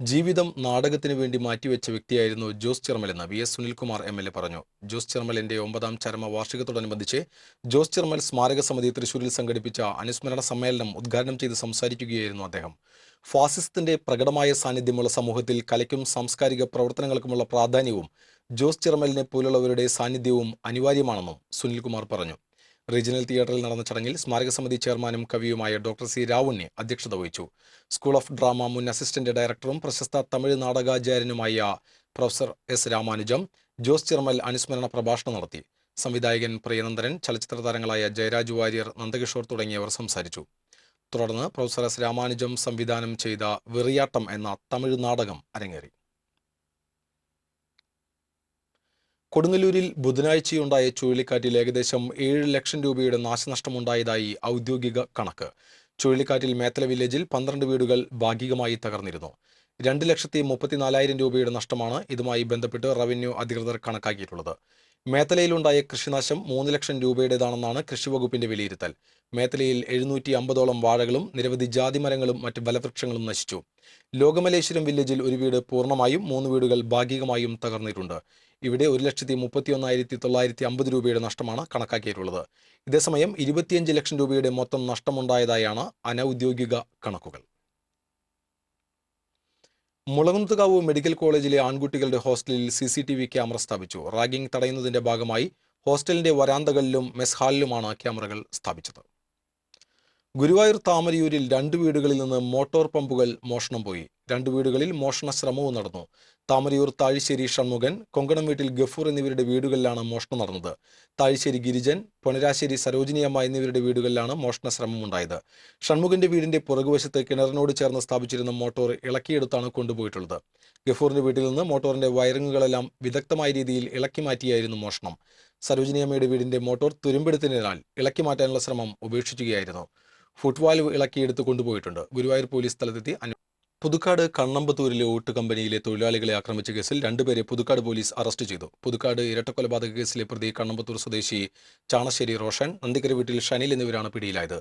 ജീവിതം നാടകത്തിന് വേണ്ടി മാറ്റിവെച്ച വ്യക്തിയായിരുന്നു Jose ചെർമലെന്ന് V S Sunilkumar M L A പറഞ്ഞു. ജോസ് ചെർമലിന്റെ ഒമ്പതാം ചരമ വാർഷികത്തോടനുബന്ധിച്ച് ജോസ് ചെർമൽ സ്മാരക സമിതി തൃശൂരിൽ സംഘടിപ്പിച്ച അനുസ്മരണ സമ്മേളനം ഉദ്ഘാടനം ചെയ്ത് സംസാരിക്കുകയായിരുന്നു അദ്ദേഹം. ഫാസിസത്തിന്റെ പ്രകടമായ സാന്നിധ്യമുള്ള സമൂഹത്തിൽ കലയ്ക്കും സാംസ്കാരിക പ്രവർത്തനങ്ങൾക്കുമുള്ള പ്രാധാന്യവും ജോസ് ചെർമലിനെ പോലുള്ളവരുടെ സാന്നിധ്യവും അനിവാര്യമാണെന്നും സുനിൽകുമാർ പറഞ്ഞു. റീജിയണൽ തിയേറ്ററിൽ നടന്ന ചടങ്ങിൽ സ്മാരക സമിതി ചെയർമാനും കവിയുമായ ഡോക്ടർ സി രാവുണ്ണി അധ്യക്ഷത വഹിച്ചു. സ്കൂൾ ഓഫ് ഡ്രാമ മുൻ അസിസ്റ്റന്റ് ഡയറക്ടറും പ്രശസ്ത തമിഴ് നാടകാചാര്യനുമായ പ്രൊഫസർ എസ് രാമാനുജം ജോസ് ചിർമൽ അനുസ്മരണ പ്രഭാഷണം നടത്തി. സംവിധായകൻ പ്രിയനന്ദനൻ ചലച്ചിത്ര താരങ്ങളായ ജയരാജ് വാര്യർ നന്ദകിഷോർ തുടങ്ങിയവർ സംസാരിച്ചു. തുടർന്ന് പ്രൊഫസർ എസ് രാമാനുജം സംവിധാനം ചെയ്ത വെറിയാട്ടം എന്ന തമിഴ് നാടകം അരങ്ങേറി. കൊടുങ്ങല്ലൂരിൽ ബുധനാഴ്ചയുണ്ടായ ചുഴലിക്കാറ്റിൽ ഏകദേശം ഏഴ് ലക്ഷം രൂപയുടെ നാശനഷ്ടമുണ്ടായതായി ഔദ്യോഗിക കണക്ക്. ചുഴലിക്കാറ്റിൽ മേത്തല വില്ലേജിൽ പന്ത്രണ്ട് വീടുകൾ ഭാഗികമായി തകർന്നിരുന്നു. രണ്ട് ലക്ഷത്തി മുപ്പത്തിനാലായിരം രൂപയുടെ നഷ്ടമാണ് ഇതുമായി ബന്ധപ്പെട്ട് റവന്യൂ അധികൃതർ കണക്കാക്കിയിട്ടുള്ളത്. മേത്തലയിലുണ്ടായ കൃഷിനാശം മൂന്ന് ലക്ഷം രൂപയുടേതാണെന്നാണ് കൃഷിവകുപ്പിന്റെ വിലയിരുത്തൽ. മേത്തലയിൽ എഴുന്നൂറ്റി അമ്പതോളം വാഴകളും നിരവധി ജാതിമരങ്ങളും മറ്റ് വലവൃക്ഷങ്ങളും നശിച്ചു. ലോകമലേശ്വരം വില്ലേജിൽ ഒരു വീട് പൂർണമായും മൂന്ന് വീടുകൾ ഭാഗികമായും തകർന്നിട്ടുണ്ട്. ഇവിടെ ഒരു ലക്ഷത്തി മുപ്പത്തിയൊന്നായിരത്തി തൊള്ളായിരത്തി അമ്പത് രൂപയുടെ നഷ്ടമാണ് കണക്കാക്കിയിട്ടുള്ളത്. ഇതേസമയം ഇരുപത്തിയഞ്ച് ലക്ഷം രൂപയുടെ മൊത്തം നഷ്ടമുണ്ടായതായാണ് അനൌദ്യോഗിക കണക്കുകൾ. മുളകുന്നത്തുകാവ് മെഡിക്കൽ കോളേജിലെ ആൺകുട്ടികളുടെ ഹോസ്റ്റലിൽ C C T V camera സ്ഥാപിച്ചു. റാഗിംഗ് തടയുന്നതിന്റെ ഭാഗമായി ഹോസ്റ്റലിന്റെ വരാന്തകളിലും മെസ് ഹാളിലുമാണ് ക്യാമറകൾ സ്ഥാപിച്ചത്. ഗുരുവായൂർ താമരയൂരിൽ രണ്ട് വീടുകളിൽ നിന്ന് മോട്ടോർ പമ്പുകൾ മോഷണം പോയി. രണ്ട് വീടുകളിൽ മോഷണ ശ്രമവും നടന്നു. താമരയൂർ താഴ്ശ്ശേരി ഷൺമുഖൻ കൊങ്കണം വീട്ടിൽ ഗഫൂർ എന്നിവരുടെ വീടുകളിലാണ് മോഷണം നടന്നത്. താഴ്ശ്ശേരി ഗിരിജൻ പൊനരാശ്ശേരി സരോജിനിയമ്മ എന്നിവരുടെ വീടുകളിലാണ് മോഷണ ശ്രമം ഉണ്ടായത്. ഷൺമുഖന്റെ വീടിന്റെ പുറകുവശത്ത് കിണറിനോട് ചേർന്ന് സ്ഥാപിച്ചിരുന്ന മോട്ടോർ ഇളക്കിയെടുത്താണ് കൊണ്ടുപോയിട്ടുള്ളത്. ഗഫൂറിന്റെ വീട്ടിൽ നിന്ന് മോട്ടോറിന്റെ വയറിങ്ങുകളെല്ലാം വിദഗ്ധമായ രീതിയിൽ ഇളക്കി മാറ്റിയായിരുന്നു മോഷണം. സരോജിനിയമ്മയുടെ വീടിന്റെ മോട്ടോർ തുരുമ്പെടുത്തതിനാൽ ഇളക്കി മാറ്റാനുള്ള ശ്രമം ഉപേക്ഷിക്കുകയായിരുന്നു. ഫുട്വാൽവ് ഇളക്കിയെടുത്ത് കൊണ്ടുപോയിട്ടുണ്ട്. ഗുരുവായൂർ പോലീസ് സ്ഥലത്തെത്തി പുതുക്കാട് കണ്ണമ്പത്തൂരിലെ ഓട്ട് കമ്പനിയിലെ തൊഴിലാളികളെ ആക്രമിച്ച കേസിൽ രണ്ടുപേരെ പുതുക്കാട് പോലീസ് അറസ്റ്റ് ചെയ്തു. പുതുക്കാട് ഇരട്ടക്കൊലപാതക കേസിലെ പ്രതി കണ്ണമ്പത്തൂർ സ്വദേശി ചാണശ്ശേരി റോഷൻ നന്ദിക്കര വീട്ടിൽ ഷനിൽ എന്നിവരാണ് പിടിയിലായത്.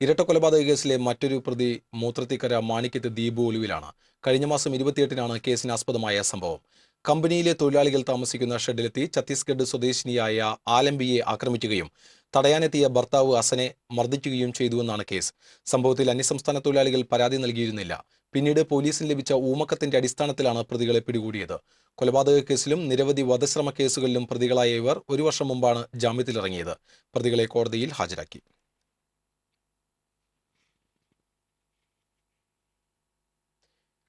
ഇരട്ടക്കൊലപാതക കേസിലെ മറ്റൊരു പ്രതി മൂത്രത്തിക്കര മാണിക്കത്ത് ദീപു ഒലുവിലാണ്. കഴിഞ്ഞ മാസം ഇരുപത്തിയെട്ടിനാണ് കേസിനാസ്പദമായ സംഭവം. കമ്പനിയിലെ തൊഴിലാളികൾ താമസിക്കുന്ന ഷെഡിലെത്തി ഛത്തീസ്ഗഡ് സ്വദേശിനിയായ ആലംബിയെ ആക്രമിക്കുകയും തടയാനെത്തിയ ഭർത്താവ് അസനെ മർദ്ദിക്കുകയും ചെയ്തുവെന്നാണ് കേസ്. സംഭവത്തിൽ അന്യസംസ്ഥാന തൊഴിലാളികൾ പരാതി നൽകിയിരുന്നില്ല. പിന്നീട് പോലീസിന് ലഭിച്ച ഊമക്കത്തിന്റെ അടിസ്ഥാനത്തിലാണ് പ്രതികളെ പിടികൂടിയത്. കൊലപാതക കേസിലും നിരവധി വധശ്രമ കേസുകളിലും പ്രതികളായ ഇവർ ഒരു വർഷം മുമ്പാണ് ജാമ്യത്തിലിറങ്ങിയത്. പ്രതികളെ കോടതിയിൽ ഹാജരാക്കി.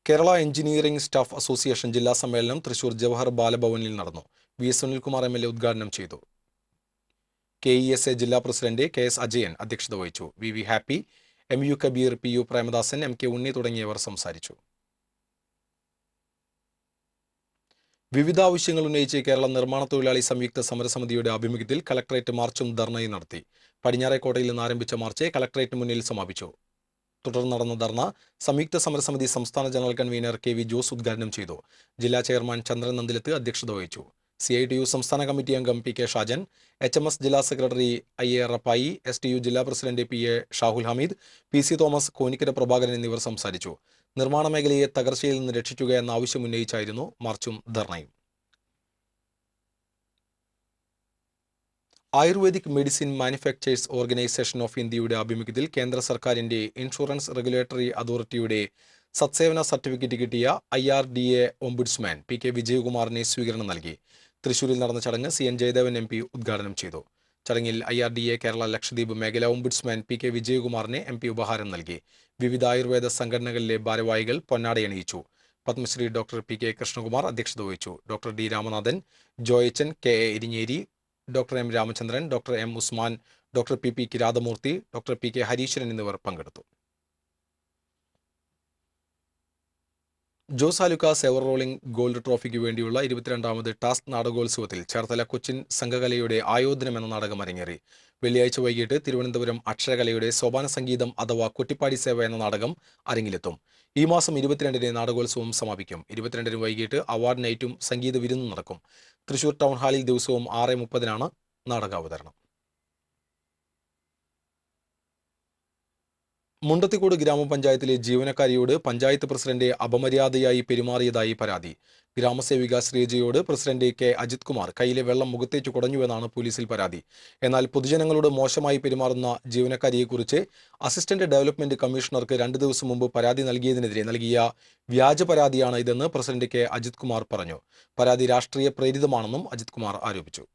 കേരള എഞ്ചിനീയറിംഗ് സ്റ്റാഫ് അസോസിയേഷൻ ജില്ലാ സമ്മേളനം തൃശൂർ ജവഹർ ബാലഭവനിൽ നടന്നു. V S Sunilkumar M L A ഉദ്ഘാടനം ചെയ്തു. കെ ഇ എസ് എ ജില്ലാ പ്രസിഡന്റ് കെ എസ് അജയൻ അധ്യക്ഷത വഹിച്ചു. V V Happy M U Kabeer P U Premadasan M K Unni തുടങ്ങിയവർ സംസാരിച്ചു. വിവിധ ആവശ്യങ്ങൾ ഉന്നയിച്ച് കേരള നിർമ്മാണ തൊഴിലാളി സംയുക്ത സമരസമിതിയുടെ ആഭിമുഖ്യത്തിൽ കലക്ടറേറ്റ് മാർച്ചും ധർണയും നടത്തി. പടിഞ്ഞാറേക്കോട്ടയിൽ നിന്ന് ആരംഭിച്ച മാർച്ച് കലക്ടറേറ്റ് മുന്നിൽ സമാപിച്ചു. തുടർന്ന് നടന്ന ധർണ സംയുക്ത സമരസമിതി സംസ്ഥാന general convener K V Jose ഉദ്ഘാടനം ചെയ്തു. ജില്ലാ ചെയർമാൻ ചന്ദ്രൻ നന്ദിലത്ത് അധ്യക്ഷത വഹിച്ചു. സി ഐ ടി യു സംസ്ഥാന കമ്മിറ്റി അംഗം P K Shajan H M S ജില്ലാ secretary I A Rappai S T U ജില്ലാ president P A Shahul Hameed P C Thomas Konikkara Prabhakaran എന്നിവർ സംസാരിച്ചു. നിർമ്മാണ മേഖലയെ തകർച്ചയിൽ നിന്ന് രക്ഷിക്കുക എന്ന ആവശ്യം ഉന്നയിച്ചായിരുന്നു മാർച്ചും ധർണയും. Ayurvedic medicine manufacturers organisation of ഇന്ത്യയുടെ ആഭിമുഖ്യത്തിൽ കേന്ദ്ര സർക്കാരിന്റെ ഇൻഷുറൻസ് റെഗുലേറ്ററി അതോറിറ്റിയുടെ സത്സേവന സർട്ടിഫിക്കറ്റ് കിട്ടിയ I R D A ombudsman P K വിജയകുമാറിനെ സ്വീകരണം നൽകി. തൃശൂരിൽ നടന്ന ചടങ്ങ് C N Jayadevan M P ഉദ്ഘാടനം ചെയ്തു. ചടങ്ങിൽ I R D A Kerala Lakshadweep മേഖല ഒംബുഡ്സ്മാൻ പി കെ വിജയകുമാറിനെ എം പി ഉപഹാരം നൽകി. വിവിധ ആയുർവേദ സംഘടനകളിലെ ഭാരവാഹികൾ പൊന്നാടയണിയിച്ചു Padmashri doctor P K Krishnakumar അധ്യക്ഷത വഹിച്ചു. Doctor D Ramanathan Joyachan K A Irinjeri doctor M Ramachandran doctor M Usman doctor P P Kirathamoorthy doctor P K Hareeshwaran എന്നിവർ പങ്കെടുത്തു. Jose Alukkas ever rolling gold ട്രോഫിക്ക് വേണ്ടിയുള്ള ഇരുപത്തിരണ്ടാമത് task നാടകോത്സവത്തിൽ ചേർത്തല കൊച്ചിൻ സംഘകലയുടെ ആയോധനം എന്ന നാടകം അരങ്ങേറി. വെള്ളിയാഴ്ച വൈകിട്ട് തിരുവനന്തപുരം അക്ഷരകലയുടെ സോപാന സംഗീതം അഥവാ കൊട്ടിപ്പാടി സേവ എന്ന നാടകം അരങ്ങിലെത്തും. ഈ മാസം ഇരുപത്തിരണ്ടിന് നാടകോത്സവം സമാപിക്കും. ഇരുപത്തിരണ്ടിന് വൈകിട്ട് അവാർഡ് നൈറ്റും സംഗീത വിരുന്നും നടക്കും. തൃശൂർ ടൗൺ ഹാളിൽ ദിവസവും ആറ് മുപ്പതിനാണ് നാടകാവതരണം. മുണ്ടത്തിക്കോട് ഗ്രാമപഞ്ചായത്തിലെ ജീവനക്കാരിയോട് പഞ്ചായത്ത് പ്രസിഡന്റ് അപമര്യാദയായി പെരുമാറിയതായി പരാതി. ഗ്രാമസേവിക ശ്രീജയോട് പ്രസിഡന്റ് കെ അജിത് കുമാർ കയ്യിലെ വെള്ളം മുഖത്തേക്ക് കുടഞ്ഞുവെന്നാണ് പോലീസിൽ പരാതി. എന്നാൽ പൊതുജനങ്ങളോട് മോശമായി പെരുമാറുന്ന ജീവനക്കാരിയെക്കുറിച്ച് അസിസ്റ്റന്റ് ഡെവലപ്മെന്റ് കമ്മീഷണർക്ക് രണ്ട് ദിവസം മുമ്പ് പരാതി നൽകിയതിനെതിരെ നൽകിയ വ്യാജ പരാതിയാണ് ഇതെന്ന് പ്രസിഡന്റ് കെ അജിത് കുമാർ പറഞ്ഞു. പരാതി രാഷ്ട്രീയ പ്രേരിതമാണെന്നും അജിത് കുമാർ ആരോപിച്ചു.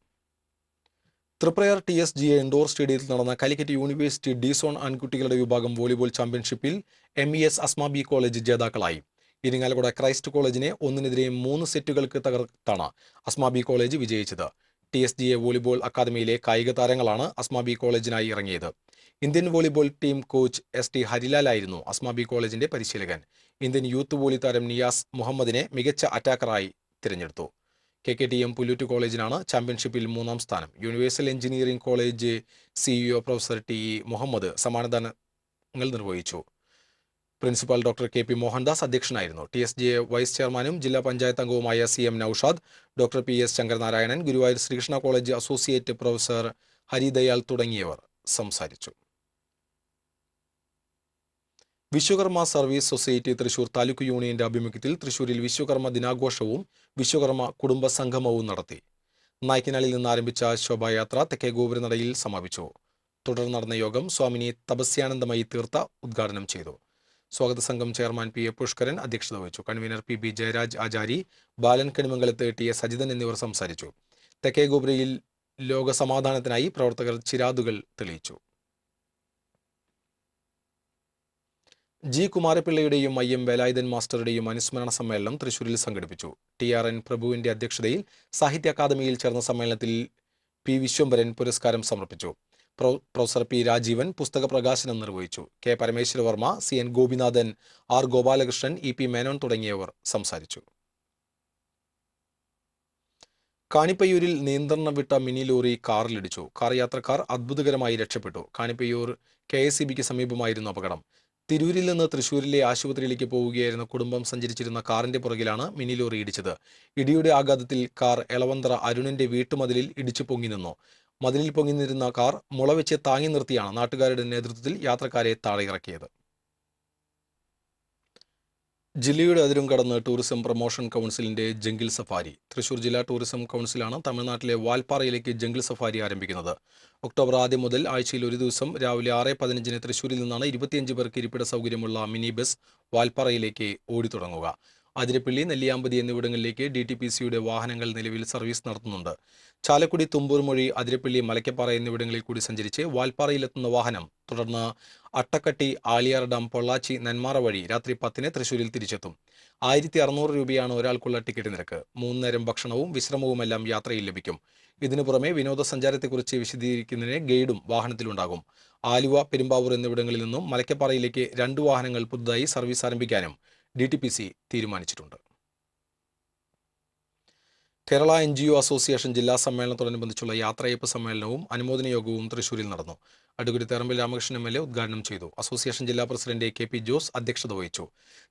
Triprayar T S G A indoor സ്റ്റേഡിയത്തിൽ നടന്ന കാലിക്കറ്റ് യൂണിവേഴ്സിറ്റി ഡിസോൺ ആൺകുട്ടികളുടെ വിഭാഗം വോളിബോൾ ചാമ്പ്യൻഷിപ്പിൽ M E S Asmabi college ജേതാക്കളായി. ഇരിങ്ങാലക്കുട ക്രൈസ്റ്റ് കോളേജിനെ ഒന്നിനെതിരെ മൂന്ന് സെറ്റുകൾക്ക് തകർത്താണ് അസ്മാബി കോളേജ് വിജയിച്ചത്. T S G A volleyball അക്കാദമിയിലെ കായിക താരങ്ങളാണ് അസ്മാബി കോളേജിനായി ഇറങ്ങിയത്. Indian volleyball team coach S T Harilal ആയിരുന്നു അസ്മാബി കോളേജിന്റെ പരിശീലകൻ. ഇന്ത്യൻ യൂത്ത് വോളി താരം നിയാസ് മുഹമ്മദിനെ മികച്ച അറ്റാക്കറായി തിരഞ്ഞെടുത്തു. K K T M Pulloot കോളേജിനാണ് ചാമ്പ്യൻഷിപ്പിൽ മൂന്നാം സ്ഥാനം. Universal engineering college CEO professor T E Muhammad സമ്മാനദാനങ്ങൾ നിർവഹിച്ചു. Principal doctor K P Mohandas അധ്യക്ഷനായിരുന്നു. ടി എസ് ജി വൈസ് ചെയർമാനും ജില്ലാ പഞ്ചായത്ത് അംഗവുമായ C M Noushad doctor P S Sankaranarayanan Guruvayur Sreekrishna college associate professor Haridayal തുടങ്ങിയവർ സംസാരിച്ചു. വിശ്വകർമ്മ സർവീസ് സൊസൈറ്റി തൃശൂർ താലൂക്ക് യൂണിയന്റെ ആഭിമുഖ്യത്തിൽ തൃശൂരിൽ വിശ്വകർമ്മ ദിനാഘോഷവും വിശ്വകർമ്മ കുടുംബ സംഗമവും നടത്തി. നായ്ക്കനാലിൽ നിന്ന് ആരംഭിച്ച ശോഭായാത്ര തെക്കേ ഗോപുരനടയിൽ സമാപിച്ചു. തുടർന്ന് നടന്ന യോഗം സ്വാമിനി തപസ്യാനന്ദമായി തീർത്ത ഉദ്ഘാടനം ചെയ്തു. സ്വാഗത സംഘം ചെയർമാൻ പി എ പുഷ്കരൻ അധ്യക്ഷത വഹിച്ചു. Convener P B Jayaraj Achari Balan Kanimangalath S Sajithan എന്നിവർ സംസാരിച്ചു. തെക്കേ ഗോപുരയിൽ ലോക സമാധാനത്തിനായി പ്രവർത്തകർ ചിരാതുകൾ തെളിയിച്ചു. ജി കുമാരപിള്ളയുടെയും ഐ എം വേലായുധൻ മാസ്റ്ററുടെയും അനുസ്മരണ സമ്മേളനം തൃശൂരിൽ സംഘടിപ്പിച്ചു. ടി ആർ എൻ പ്രഭുവിന്റെ അധ്യക്ഷതയിൽ സാഹിത്യ അക്കാദമിയിൽ ചേർന്ന സമ്മേളനത്തിൽ പി വിശ്വംഭരൻ പുരസ്കാരം സമർപ്പിച്ചു. പ്രൊഫസർ പി രാജീവൻ പുസ്തക പ്രകാശനം നിർവഹിച്ചു. K Parameswaravarma C N Gopinathan R Gopalakrishnan E P Menon തുടങ്ങിയവർ സംസാരിച്ചു. കാണിപ്പയ്യൂരിൽ നിയന്ത്രണം വിട്ട മിനി ലോറി കാറിലിടിച്ചു. കാർ യാത്രക്കാർ അത്ഭുതകരമായി രക്ഷപ്പെട്ടു. കാണിപ്പയ്യൂർ കെ എസ് സമീപമായിരുന്നു അപകടം. തിരൂരിൽ നിന്ന് തൃശൂരിലെ ആശുപത്രിയിലേക്ക് പോവുകയായിരുന്ന കുടുംബം സഞ്ചരിച്ചിരുന്ന കാറിന്റെ പുറകിലാണ് മിനി ലോറി ഇടിച്ചത്. ഇടിയുടെ ആഘാതത്തിൽ കാർ എളവന്തറ അരുണിന്റെ വീട്ടുമതിലിൽ ഇടിച്ചു പൊങ്ങി നിന്നു. മതിലിൽ പൊങ്ങി നിന്നിരുന്ന കാർ മുളവെച്ച് താങ്ങി നിർത്തിയാണ് നാട്ടുകാരുടെ നേതൃത്വത്തിൽ യാത്രക്കാരെ താഴെ ഇറക്കിയത് ജില്ലയുടെ അതിരും കടന്ന് ടൂറിസം പ്രൊമോഷൻ കൗൺസിലിന്റെ ജംഗിൾ സഫാരി. തൃശൂർ ജില്ലാ ടൂറിസം കൗൺസിലാണ് തമിഴ്നാട്ടിലെ വാൽപ്പാറയിലേക്ക് ജംഗിൾ സഫാരി ആരംഭിക്കുന്നത്. ഒക്ടോബർ ആദ്യം മുതൽ ആഴ്ചയിൽ ഒരു ദിവസം രാവിലെ ആറ് പതിനഞ്ചിന് തൃശൂരിൽ നിന്നാണ് ഇരുപത്തിയഞ്ച് പേർക്ക് ഇരിപ്പിട സൗകര്യമുള്ള മിനി ബസ് വാൽപ്പാറയിലേക്ക് ഓടിത്തുടങ്ങുക. അതിരപ്പള്ളി നെല്ലിയാമ്പതി എന്നിവിടങ്ങളിലേക്ക് ഡി ടി പി സിയുടെ വാഹനങ്ങൾ നിലവിൽ സർവീസ് നടത്തുന്നുണ്ട്. ചാലക്കുടി തുമ്പൂർ മൊഴി അതിരപ്പള്ളി മലക്കപ്പാറ എന്നിവിടങ്ങളിൽ കൂടി സഞ്ചരിച്ച് വാൽപ്പാറയിലെത്തുന്ന വാഹനം തുടർന്ന് അട്ടക്കട്ടി ആലിയാർ ഡാം പൊള്ളാച്ചി നെന്മാറ വഴി രാത്രി പത്തിന് തൃശൂരിൽ തിരിച്ചെത്തും. ആയിരത്തി അറുന്നൂറ് രൂപയാണ് ഒരാൾക്കുള്ള ടിക്കറ്റ് നിരക്ക്. മൂന്ന് നേരം ഭക്ഷണവും വിശ്രമവുമെല്ലാം യാത്രയിൽ ലഭിക്കും. ഇതിനു പുറമെ വിനോദസഞ്ചാരത്തെക്കുറിച്ച് വിശദീകരിക്കുന്നതിന് ഗൈഡും വാഹനത്തിലുണ്ടാകും. ആലുവ പെരുമ്പാവൂർ എന്നിവിടങ്ങളിൽ നിന്നും മലക്കപ്പാറയിലേക്ക് രണ്ട് വാഹനങ്ങൾ പുതുതായി സർവീസ് ആരംഭിക്കാനും ഡി ടി പി സി തീരുമാനിച്ചിട്ടുണ്ട്. Kerala N G O association ജില്ലാ സമ്മേളനത്തോടനുബന്ധിച്ചുള്ള യാത്രയപ്പ് സമ്മേളനവും അനുമോദന യോഗവും തൃശൂരിൽ നടന്നു. Advocate Therambil Ramakrishnan M L A ഉദ്ഘാടനം ചെയ്തു. അസോസിയേഷൻ ജില്ലാ പ്രസിഡന്റ് കെ പി ജോസ് അധ്യക്ഷത വഹിച്ചു.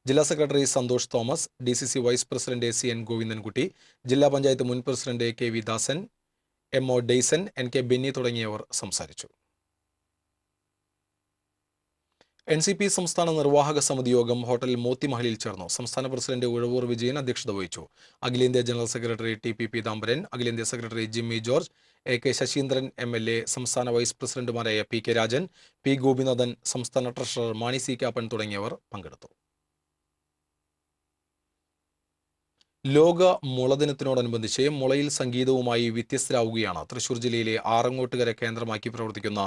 ജില്ലാ secretary Santhosh Thomas D C C vice president C N Govindankutty ജില്ലാ പഞ്ചായത്ത് മുൻ president K V Dasan M O Daison N K Benny തുടങ്ങിയവർ സംസാരിച്ചു. എൻ സി പി സംസ്ഥാന നിർവാഹക സമിതി യോഗം ഹോട്ടൽ മോത്തിമഹലിൽ ചേർന്നു. സംസ്ഥാന പ്രസിഡന്റ് ഉഴവൂർ വിജയൻ അധ്യക്ഷത വഹിച്ചു. അഖിലേന്ത്യാ general secretary T P Peethambaran അഖിലേന്ത്യാ secretary Jimmy George A K Saseendran M L A സംസ്ഥാന വൈസ് പ്രസിഡന്റുമാരായ P K Rajan P Gopinathan സംസ്ഥാന ട്രഷറർ മാണി സി കാപ്പൻ തുടങ്ങിയവർ പങ്കെടുത്തു. ലോക മുളദിനത്തിനോടനുബന്ധിച്ച് മുളയിൽ സംഗീതവുമായി വ്യത്യസ്തരാവുകയാണ്. തൃശൂർ ജില്ലയിലെ ആറങ്ങോട്ടുകര കേന്ദ്രമാക്കി പ്രവർത്തിക്കുന്ന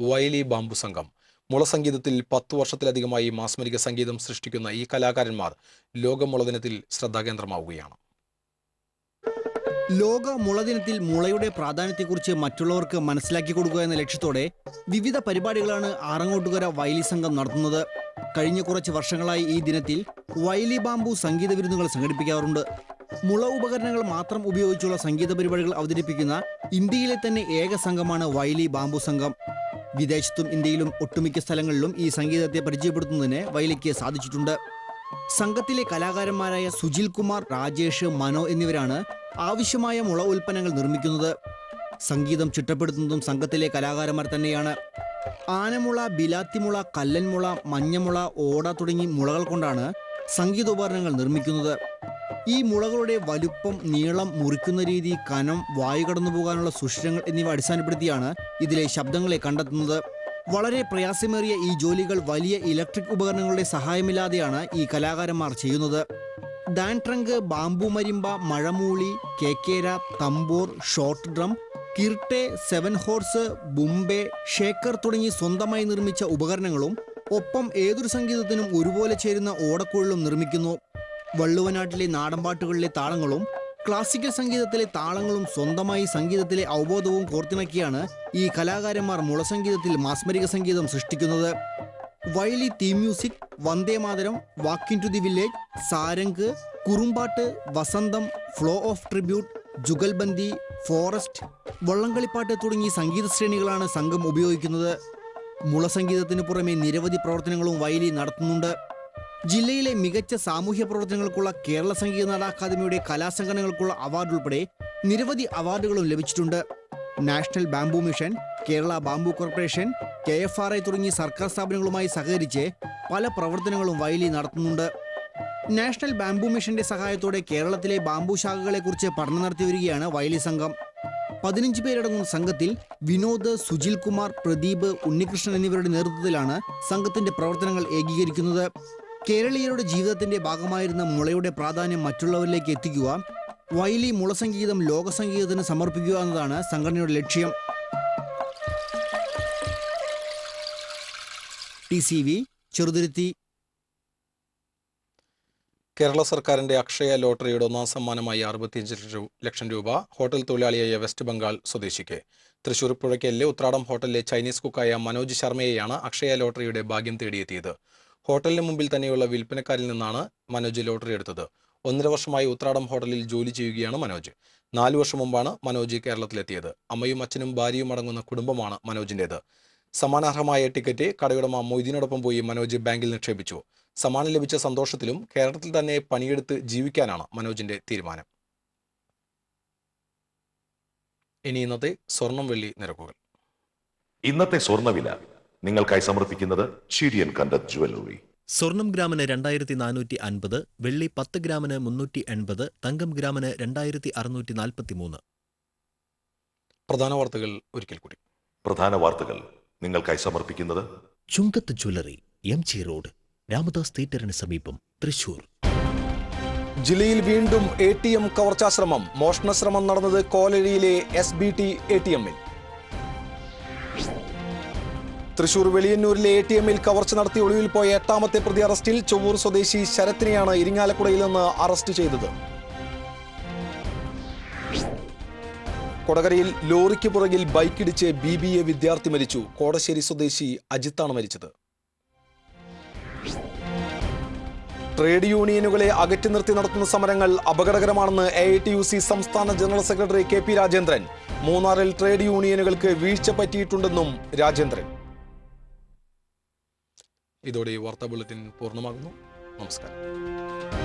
വയലി ബാംബു സംഘം. മുള സംഗീതത്തിൽ പത്തു വർഷത്തിലധികമായി മാസ്മരിക സംഗീതം സൃഷ്ടിക്കുന്ന ഈ കലാകാരന്മാർ ലോക മുളദിനത്തിൽ ശ്രദ്ധാകേന്ദ്രമാവുകയാണ്. ലോക മുളദിനത്തിൽ മുളയുടെ പ്രാധാന്യത്തെക്കുറിച്ച് മറ്റുള്ളവർക്ക് മനസ്സിലാക്കി കൊടുക്കുക എന്ന ലക്ഷ്യത്തോടെ വിവിധ പരിപാടികളാണ് ആറങ്ങോട്ടുകര വയലി സംഘം നടത്തുന്നത്. കഴിഞ്ഞ കുറച്ച് വർഷങ്ങളായി ഈ ദിനത്തിൽ വയലി ബാംബു സംഗീത വിരുന്നുകൾ സംഘടിപ്പിക്കാറുണ്ട്. മുള ഉപകരണങ്ങൾ മാത്രം ഉപയോഗിച്ചുള്ള സംഗീത പരിപാടികൾ അവതരിപ്പിക്കുന്ന ഇന്ത്യയിലെ തന്നെ ഏക സംഘമാണ് വയലി ബാംബു സംഘം. വിദേശത്തും ഇന്ത്യയിലും ഒട്ടുമിക്ക സ്ഥലങ്ങളിലും ഈ സംഗീതത്തെ പരിചയപ്പെടുത്തുന്നതിന് വയലിക്ക് സാധിച്ചിട്ടുണ്ട്. സംഘത്തിലെ കലാകാരന്മാരായ സുജിൽ കുമാർ രാജേഷ് മനോ എന്നിവരാണ് ആവശ്യമായ മുള ഉൽപ്പന്നങ്ങൾ നിർമ്മിക്കുന്നത്. സംഗീതം ചിട്ടപ്പെടുത്തുന്നതും സംഘത്തിലെ കലാകാരന്മാർ തന്നെയാണ്. ആനമുള ബിലാത്തിമുള കല്ലൻമുള മഞ്ഞമുള ഓട തുടങ്ങി മുളകൾ കൊണ്ടാണ് സംഗീതോപകരണങ്ങൾ നിർമ്മിക്കുന്നത്. ഈ മുളകളുടെ വലുപ്പം നീളം മുറിക്കുന്ന രീതി കനം വായു കടന്നു പോകാനുള്ള സുഷിരങ്ങൾ എന്നിവ അടിസ്ഥാനപ്പെടുത്തിയാണ് ഇതിലെ ശബ്ദങ്ങളെ കണ്ടെത്തുന്നത്. വളരെ പ്രയാസമേറിയ ഈ ജോലികൾ വലിയ ഇലക്ട്രിക് ഉപകരണങ്ങളുടെ സഹായമില്ലാതെയാണ് ഈ കലാകാരന്മാർ ചെയ്യുന്നത്. ഡാൻ ട്രങ്ക് ബാംബു മരിമ്പ മഴമൂളി കേക്കേര തമ്പൂർ ഷോർട്ട് ഡ്രം കിർട്ടെ സെവൻ ഹോർസ് ബുംബെ ഷേക്കർ തുടങ്ങി സ്വന്തമായി നിർമ്മിച്ച ഉപകരണങ്ങളും ഒപ്പം ഏതൊരു സംഗീതത്തിനും ഒരുപോലെ ചേരുന്ന ഓടക്കുഴലും നിർമ്മിക്കുന്നു. വള്ളുവനാട്ടിലെ നാടൻപാട്ടുകളിലെ താളങ്ങളും ക്ലാസിക്കൽ സംഗീതത്തിലെ താളങ്ങളും സ്വന്തമായി സംഗീതത്തിലെ അവബോധവും കോർത്തിണക്കിയാണ് ഈ കലാകാരന്മാർ മുളസംഗീതത്തിൽ മാസ്മരിക സംഗീതം സൃഷ്ടിക്കുന്നത്. Vayali theme music Vande Mataram walking to the village Sarang Kurumbattu Vasantham flow of tribute jugalbandi forest വള്ളംകളിപ്പാട്ട് തുടങ്ങി സംഗീത ശ്രേണികളാണ് സംഘം ഉപയോഗിക്കുന്നത്. മുളസംഗീതത്തിന് പുറമെ നിരവധി പ്രവർത്തനങ്ങളും വയലി നടത്തുന്നുണ്ട്. ജില്ലയിലെ മികച്ച സാമൂഹ്യ പ്രവർത്തനങ്ങൾക്കുള്ള കേരള സംഗീത നാട അക്കാദമിയുടെ കലാസംഘടനകൾക്കുള്ള അവാർഡ് ഉൾപ്പെടെ നിരവധി അവാർഡുകളും ലഭിച്ചിട്ടുണ്ട്. National bamboo mission Kerala bamboo corporation K F R I തുടങ്ങിയ സർക്കാർ സ്ഥാപനങ്ങളുമായി സഹകരിച്ച് പല പ്രവർത്തനങ്ങളും വയലി നടത്തുന്നുണ്ട്. നാഷണൽ ബാംബു മിഷന്റെ സഹായത്തോടെ കേരളത്തിലെ ബാംബു ശാഖകളെക്കുറിച്ച് പഠനം നടത്തി വരികയാണ് വയലി സംഘം. പതിനഞ്ച് പേരടങ്ങുന്ന സംഘത്തിൽ വിനോദ് സുജിൽ കുമാർ പ്രദീപ് ഉണ്ണികൃഷ്ണൻ എന്നിവരുടെ നേതൃത്വത്തിലാണ് സംഘത്തിന്റെ പ്രവർത്തനങ്ങൾ ഏകീകരിക്കുന്നത്. കേരളീയരുടെ ജീവിതത്തിന്റെ ഭാഗമായിരുന്ന മുളയുടെ പ്രാധാന്യം മറ്റുള്ളവരിലേക്ക് എത്തിക്കുക വയലി മുളസംഗീതം ലോകസംഗീതത്തിന് സമർപ്പിക്കുക എന്നതാണ് സംഘടനയുടെ ലക്ഷ്യം. കേരള സർക്കാരിന്റെ അക്ഷയ ലോട്ടറിയുടെ ഒന്നാം സമ്മാനമായി അറുപത്തിയഞ്ച് ലക്ഷം രൂപ ഹോട്ടൽ തൊഴിലാളിയായ വെസ്റ്റ് ബംഗാൾ സ്വദേശിക്ക്. തൃശൂർ പുഴയ്ക്കലിലെ ഉത്രാടം ഹോട്ടലിലെ ചൈനീസ് കുക്കായ മനോജ് ശർമ്മയെയാണ് അക്ഷയ ലോട്ടറിയുടെ ഭാഗ്യം തേടിയെത്തിയത്. ഹോട്ടലിന് മുമ്പിൽ തന്നെയുള്ള വിൽപ്പനക്കാരിൽ നിന്നാണ് മനോജ് ലോട്ടറി എടുത്തത്. ഒന്നര വർഷമായി ഉത്രാടം ഹോട്ടലിൽ ജോലി ചെയ്യുകയാണ് മനോജ്. നാലു വർഷം മുമ്പാണ് മനോജ് കേരളത്തിലെത്തിയത്. അമ്മയും അച്ഛനും ഭാര്യയും അടങ്ങുന്ന കുടുംബമാണ് മനോജിന്റേത് സമാനാർഹമായ ടിക്കറ്റ് കടയുടമ മൊയ്തീനോടൊപ്പം പോയി മനോജ് ബാങ്കിൽ നിക്ഷേപിച്ചു. സമ്മാനം ലഭിച്ച സന്തോഷത്തിലും കേരളത്തിൽ തന്നെ പണിയെടുത്ത് ജീവിക്കാനാണ് മനോജിന്റെ തീരുമാനം. ഇനി ഇന്നത്തെ സ്വർണം വെള്ളി നിരക്കുകൾ. ഇന്നത്തെ സ്വർണവില നിങ്ങൾക്കായി സമർപ്പിക്കുന്നത് ചീരിയൻ കണ്ടത് ജുവല്ലറി. സ്വർണം ഗ്രാമിന് രണ്ടായിരത്തി നാനൂറ്റി അൻപത് വെള്ളി പത്ത് ഗ്രാമിന് മുന്നൂറ്റി എൺപത് തങ്കം ഗ്രാമിന് രണ്ടായിരത്തി അറുന്നൂറ്റി നാൽപ്പത്തി മൂന്ന് പ്രധാന വാർത്തകൾ ഒരിക്കൽ കൂടി. പ്രധാന വാർത്തകൾ നിങ്ങൾക്കായി സമർപ്പിക്കുന്നത് Chungath jewellery M G road Ramadas തിയേറ്ററിന് സമീപം തൃശൂർ. ജില്ലയിൽ വീണ്ടും എ ടി എം കവർച്ചാശ്രമം മോഷണശ്രമം നടന്നത് കോലഴിയിലെ S B T A T എമ്മിൽ തൃശൂർ വെളിയന്നൂരിലെ എ ടി എമ്മിൽ കവർച്ച നടത്തി ഒളിവിൽ പോയ എട്ടാമത്തെ പ്രതി അറസ്റ്റിൽ ചൊവ്വൂർ സ്വദേശി ശരത്തിനെയാണ് ഇരിങ്ങാലക്കുടയിൽ നിന്ന് അറസ്റ്റ് ചെയ്തത്. കൊടകരയിൽ ലോറിക്ക് പുറകിൽ ബൈക്കിടിച്ച് ബി ബി എ വിദ്യാർത്ഥി മരിച്ചു. കോടശ്ശേരി സ്വദേശി അജിത്താണ് മരിച്ചത്. ട്രേഡ് യൂണിയനുകളെ അകറ്റി നിർത്തി നടത്തുന്ന സമരങ്ങൾ അപകടകരമാണെന്ന് A I T U C സംസ്ഥാന general secretary K P Rajendran. മൂന്നാറിൽ ട്രേഡ് യൂണിയനുകൾക്ക് വീഴ്ച പറ്റിയിട്ടുണ്ടെന്നും രാജേന്ദ്രൻ. ഇതോടെ ഈ വാർത്താ ബുള്ളറ്റിൻ പൂർണമാകുന്നു. നമസ്കാരം.